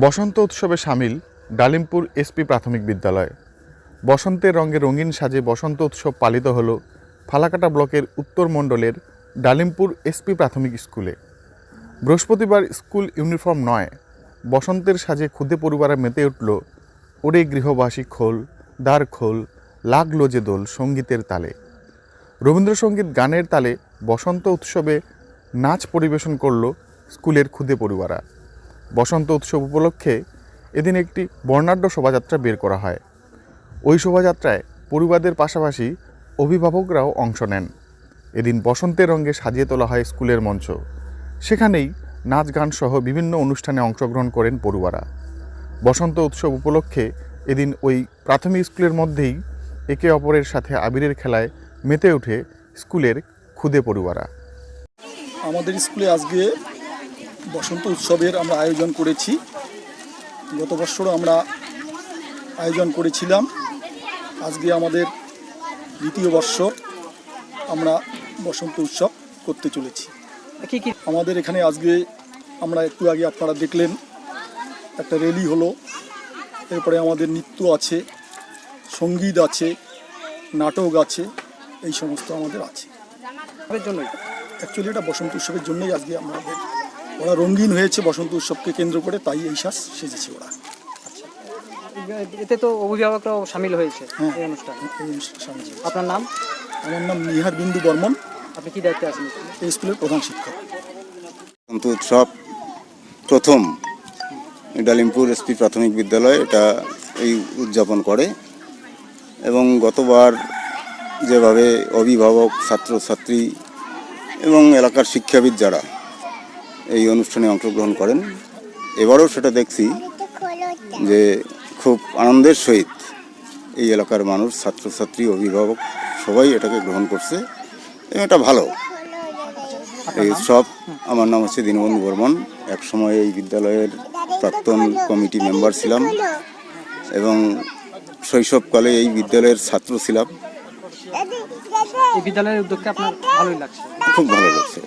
বসন্ত উৎসবে সামিল ডালিমপুর এসপি প্রাথমিক বিদ্যালয়। বসন্তের রঙে রঙিন সাজে বসন্ত উৎসব পালিত হল ফালাকাটা ব্লকের উত্তর মণ্ডলের ডালিমপুর এসপি প্রাথমিক স্কুলে। বৃহস্পতিবার স্কুল ইউনিফর্ম নয়, বসন্তের সাজে খুদে পরিবারে মেতে উঠল ওরে গৃহবাসী খোল, দ্বার খোল লাগল যে দোল সঙ্গীতের তালে। রবীন্দ্রসঙ্গীত গানের তালে বসন্ত উৎসবে নাচ পরিবেশন করল স্কুলের ক্ষুদে পরিবারা। বসন্ত উৎসব উপলক্ষে এদিন একটি বর্ণাঢ্য শোভাযাত্রা বের করা হয়। ওই শোভাযাত্রায় পরিবারদের পাশাপাশি অভিভাবকরাও অংশ নেন। এদিন বসন্তের রঙে সাজিয়ে তোলা হয় স্কুলের মঞ্চ। সেখানেই নাচ গান সহ বিভিন্ন অনুষ্ঠানে অংশগ্রহণ করেন পড়ুয়ারা। বসন্ত উৎসব উপলক্ষে এদিন ওই প্রাথমিক স্কুলের মধ্যেই একে অপরের সাথে আবিরের খেলায় মেতে ওঠে স্কুলের ক্ষুদে পড়ুয়ারা। আমাদের স্কুলে আজকে বসন্ত উৎসবের আমরা আয়োজন করেছি। গত বছরও আমরা আয়োজন করেছিলাম। আজকে আমাদের দ্বিতীয় বর্ষ আমরা বসন্ত উৎসব করতে চলেছি। আমাদের এখানে আজকে আমরা একটু আগে আপনারা দেখলেন একটা র্যালি হলো। এরপরে আমাদের নৃত্য আছে সংগীত আছে নাটক আছে এই সমস্ত আমাদের আছে। জন্যই? অ্যাকচুয়ালি এটা বসন্ত উৎসবের জন্যই আজকে আমাদের ওরা রঙিন হয়েছে বসন্ত উৎসবকে কেন্দ্র করে তাই এই শ্বাস সেজেছে ওরা। এতে তো অভিভাবকরাও সামিল হয়েছে হ্যাঁ। এই অনুষ্ঠানে। সামিল হয়েছে। আপনার নাম? আমার নাম নিহার বিন্দু বর্মন। আপনি কি দায়িত্বে আছেন? এই স্কুলের প্রধান শিক্ষক। বসন্ত উৎসব প্রথম ডালিমপুর এসপি প্রাথমিক বিদ্যালয় এটা এই উদযাপন করে এবং গতবার যেভাবে অভিভাবক ছাত্রছাত্রী এবং এলাকার শিক্ষাবিদ যারা এই অনুষ্ঠানে অংশগ্রহণ করেন। এবারও সেটা দেখছি যে খুব আনন্দের সহিত এই এলাকার মানুষ ছাত্রছাত্রী অভিভাবক সবাই এটাকে গ্রহণ করছে। এবং এটা ভালো। এই উৎসব আমার নাম হচ্ছে দীনবন্ধু বর্মন। এক সময় এই বিদ্যালয়ের প্রাক্তন কমিটি মেম্বার ছিলাম এবং শৈশবকালে এই বিদ্যালয়ের ছাত্র ছিলাম। বিদ্যালয়ের উদ্যোগকে আপনার ভালোই লাগছে। খুব ভালো লাগছে।